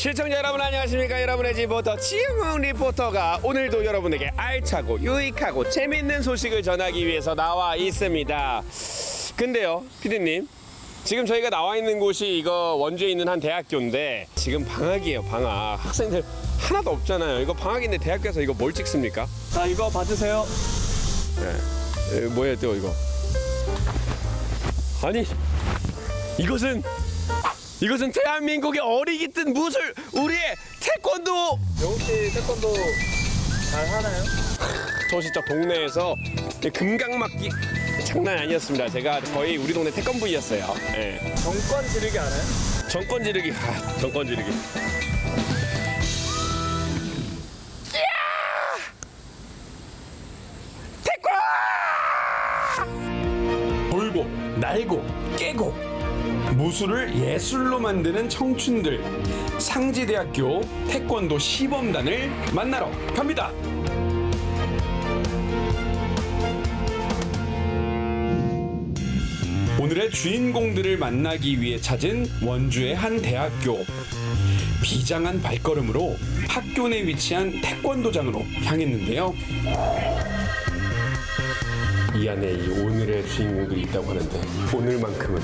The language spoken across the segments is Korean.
시청자 여러분 안녕하십니까? 여러분의 지보터 지흥 리포터가 오늘도 여러분에게 알차고 유익하고 재밌는 소식을 전하기 위해서 나와 있습니다. 근데요 피디님 지금 저희가 나와 있는 곳이 이거 원주에 있는 한 대학교인데 지금 방학이에요 방학. 학생들 하나도 없잖아요. 이거 방학인데 대학교에서 이거 뭘 찍습니까? 자 이거 받으세요. 에, 뭐예요 또 이거? 아니 이것은 이것은 대한민국의 어리기 뜬 무술 우리의 태권도! 영웅 씨 태권도 잘 하나요? 저 진짜 동네에서 금강맞기 장난 아니었습니다. 제가 거의 우리 동네 태권부이었어요. 예. 정권 지르기 알아요? 정권 지르기. 아, 정권 지르기. 돌고 날고 깨고 무술을 예술로 만드는 청춘들 상지대학교 태권도 시범단을 만나러 갑니다. 오늘의 주인공들을 만나기 위해 찾은 원주의 한 대학교. 비장한 발걸음으로 학교 내 위치한 태권도장으로 향했는데요. 이 안에 이 오늘의 주인공들이 있다고 하는데 오늘만큼은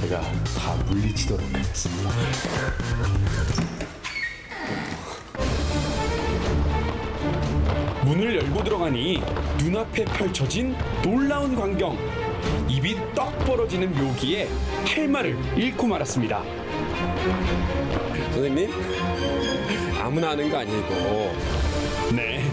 제가 다 물리치도록 하겠습니다 문을 열고 들어가니 눈앞에 펼쳐진 놀라운 광경. 입이 떡 벌어지는 묘기에 할 말을 잃고 말았습니다. 선생님 아무나 하는 거 아니고 네,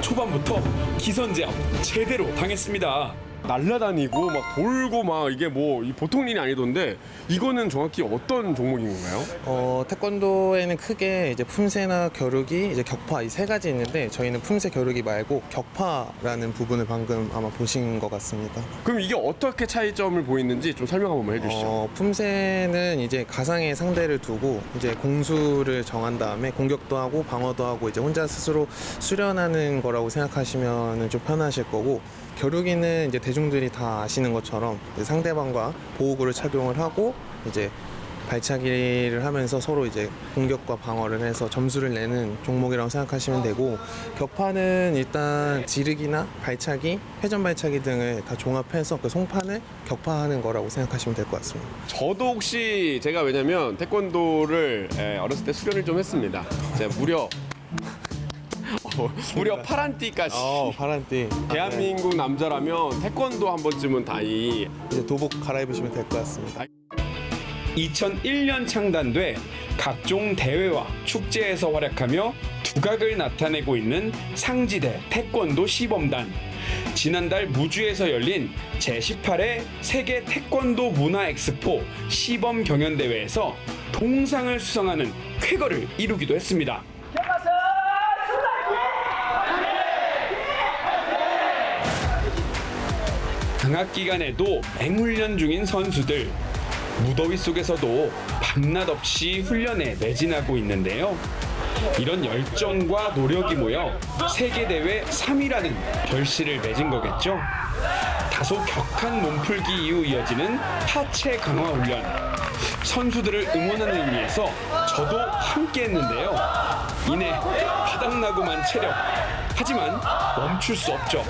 초반부터 기선제압 제대로 당했습니다. 날라다니고 막 돌고 막 이게 뭐이 보통 일이 아니던데 이거는 정확히 어떤 종목인 건가요? 어, 태권도에는 크게 이제 품새나 겨루기, 이제 격파 이 세 가지 있는데 저희는 품새 겨루기 말고 격파라는 부분을 방금 아마 보신 것 같습니다. 그럼 이게 어떻게 차이점을 보이는지 좀 설명 한 번만 해주시죠. 어, 품새는 이제 가상의 상대를 두고 이제 공수를 정한 다음에 공격도 하고 방어도 하고 이제 혼자 스스로 수련하는 거라고 생각하시면 좀 편하실 거고 겨루기는 이제 대중들이 다 아시는 것처럼 상대방과 보호구를 착용을 하고 이제 발차기를 하면서 서로 이제 공격과 방어를 해서 점수를 내는 종목이라고 생각하시면 되고 격파는 일단 지르기나 발차기, 회전 발차기 등을 다 종합해서 그 송판을 격파하는 거라고 생각하시면 될 것 같습니다. 저도 혹시 제가 왜냐면 태권도를 에, 어렸을 때 수련을 좀 했습니다. 제가 무려 어, 무려 파란 띠까지. 어, 파란 띠. 대한민국 남자라면 태권도 한 번쯤은 다이 이제 도복 갈아입으시면 될 것 같습니다. 2001년 창단돼 각종 대회와 축제에서 활약하며 두각을 나타내고 있는 상지대 태권도 시범단. 지난달 무주에서 열린 제18회 세계 태권도 문화 엑스포 시범 경연 대회에서 동상을 수상하는 쾌거를 이루기도 했습니다. 방학 기간에도 맹훈련 중인 선수들 무더위 속에서도 밤낮 없이 훈련에 매진하고 있는데요. 이런 열정과 노력이 모여 세계대회 3위라는 결실을 맺은 거겠죠. 다소 격한 몸풀기 이후 이어지는 하체 강화 훈련. 선수들을 응원하는 의미에서 저도 함께 했는데요. 이내 바닥나고만 체력. 하지만 멈출 수 없죠.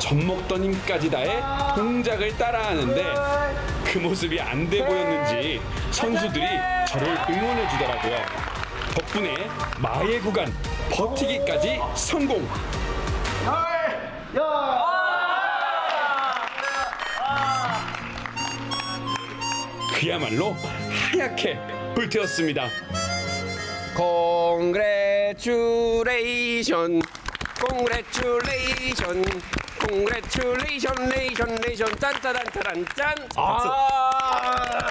젖먹던 힘까지 다해 동작을 따라하는데 그 모습이 안 돼 보였는지 선수들이 저를 응원해 주더라고요. 덕분에 마의 구간 버티기까지 성공. 그야말로 하얗게 불태웠습니다. Congratulation, Congratulation, Congratulation, 레이션, 레이션, 짠짜란짜란 짠. 아.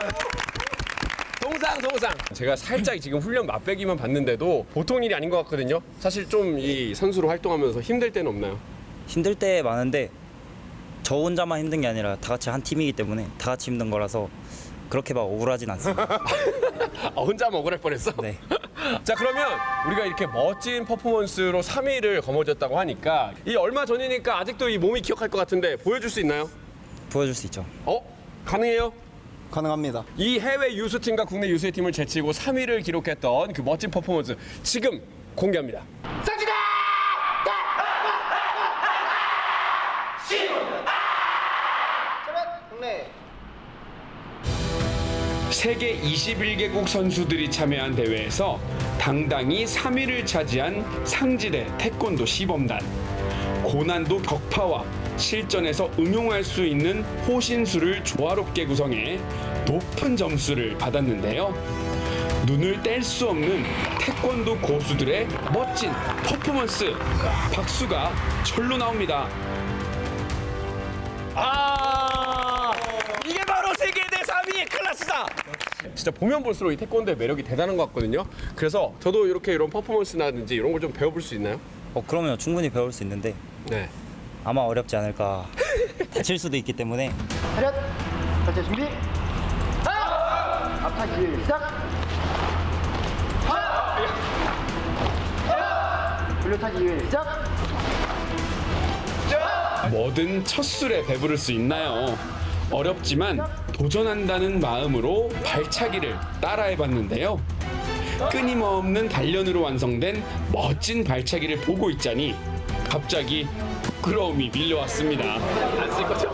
동상 동상. 제가 살짝 지금 훈련 맛배기만 봤는데도 보통 일이 아닌 것 같거든요. 사실 좀 이 선수로 활동하면서 힘들 때는 없나요? 힘들 때 많은데 저 혼자만 힘든 게 아니라 다 같이 한 팀이기 때문에 다 같이 힘든 거라서 그렇게 막 억울하진 않습니다. 아, 혼자 먹으랄 뻔했어. 네. 자 그러면 우리가 이렇게 멋진 퍼포먼스로 3위를 거머쥐었다고 하니까 이 얼마 전이니까 아직도 이 몸이 기억할 것 같은데 보여줄 수 있나요? 보여줄 수 있죠. 어? 가능해요? 가능합니다. 이 해외 유수팀과 국내 유수의 팀을 제치고 3위를 기록했던 그 멋진 퍼포먼스 지금 공개합니다. 세계 21개국 선수들이 참여한 대회에서 당당히 3위를 차지한 상지대 태권도 시범단. 고난도 격파와 실전에서 응용할 수 있는 호신술을 조화롭게 구성해 높은 점수를 받았는데요. 눈을 뗄 수 없는 태권도 고수들의 멋진 퍼포먼스. 박수가 절로 나옵니다. 아 이게 바로 세계대 3위 클래스다. 진짜 보면 볼수록 이 태권도의 매력이 대단한 것 같거든요. 그래서 저도 이렇게 이런 퍼포먼스라든지 이런 걸 좀 배워볼 수 있나요? 어 그러면 충분히 배울 수 있는데 네. 아마 어렵지 않을까. 다칠 수도 있기 때문에 차렷! 전체 준비! 하나! 앞차기 시작! 하나! 돌려차기 시작! 뭐든 첫 술에 배부를 수 있나요? 어렵지만 도전한다는 마음으로 발차기를 따라해봤는데요. 끊임없는 단련으로 완성된 멋진 발차기를 보고 있자니 갑자기 부끄러움이 밀려왔습니다. 안쓸 거죠?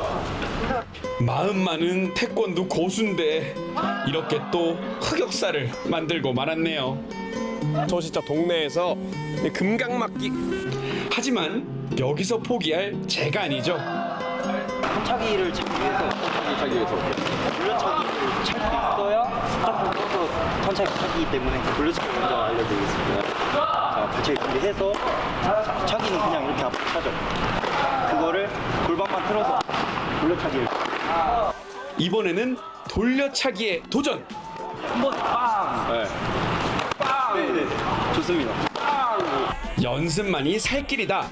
마음만은 태권도 고수인데 이렇게 또 흑역사를 만들고 말았네요. 저 진짜 동네에서 금강맞기 하지만 여기서 포기할 제가 아니죠. 차기를 치기 위해서 하기 위해서 돌려차기를 찰수 있어야 딱 보고서 천천히 차기 때문에 돌려차기 먼저 알려드리겠습니다. 자, 발차기 준비해서 자, 차기는 그냥 이렇게 앞으로 차죠. 그거를 골반만 틀어서 돌려차기를 이번에는 돌려차기에 도전. 한번 빵! 네. 빵! 네, 네. 좋습니다. 연습만이 살 길이다.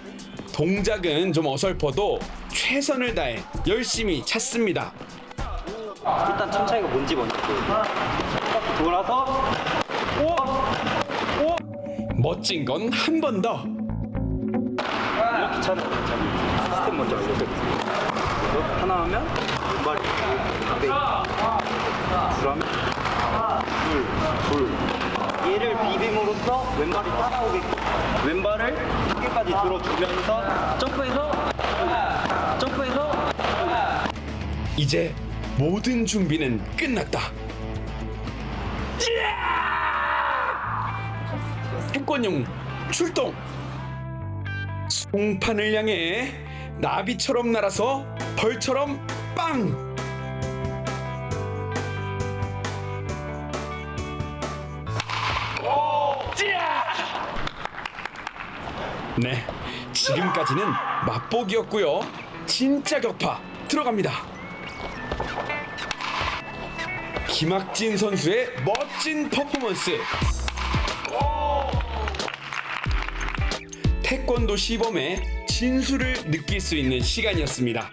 동작은 좀 어설퍼도 최선을 다해 열심히 찾습니다. 일단 천차기가 뭔지 먼저 보여드릴게요. 딱 돌아서 멋진 건 한 번 더. 이렇게 차는 거예요. 시스템 먼저. 그래서 하나 하면 왼발이 네. 둘 하면 둘, 둘. 얘를 비빔으로써 왼발이 따라오게끔 왼발을 두개까지 들어주면서 점프해서 점프해서 이제 모든 준비는 끝났다. 태권용 출동. 송판을 향해 나비처럼 날아서 벌처럼 빵. 네, 지금까지는 맛보기였고요. 진짜 격파 들어갑니다. 김학진 선수의 멋진 퍼포먼스. 태권도 시범의 진수를 느낄 수 있는 시간이었습니다.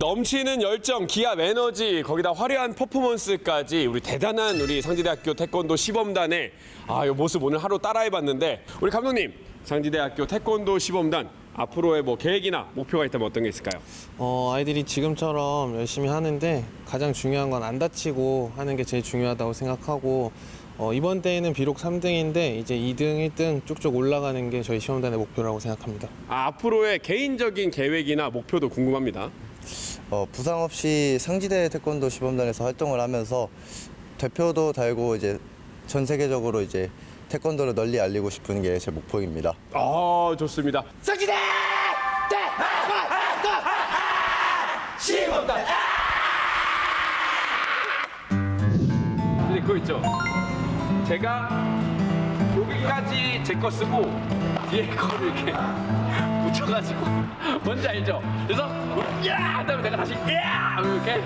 넘치는 열정, 기압, 에너지, 거기다 화려한 퍼포먼스까지 우리 대단한 우리 상지대학교 태권도 시범단의 아, 이 모습 오늘 하루 따라해봤는데 우리 감독님, 상지대학교 태권도 시범단 앞으로의 뭐 계획이나 목표가 있다면 어떤 게 있을까요? 어, 아이들이 지금처럼 열심히 하는데 가장 중요한 건 안 다치고 하는 게 제일 중요하다고 생각하고 어, 이번 대회는 비록 3등인데 이제 2등, 1등 쭉쭉 올라가는 게 저희 시험단의 목표라고 생각합니다. 아, 앞으로의 개인적인 계획이나 목표도 궁금합니다. 어, 부상 없이 상지대 태권도 시범단에서 활동을 하면서 대표도 달고 이제 전 세계적으로 이제 태권도를 널리 알리고 싶은 게 제 목표입니다. 아, 좋습니다. 상지대! 시범단! 근데 그거 있죠? 제가 여기까지 제 거 쓰고 뒤에 거를 이렇게 붙여가지고 뭔지 알죠? 그래서 야! 하다가 내가 다시 야! 이렇게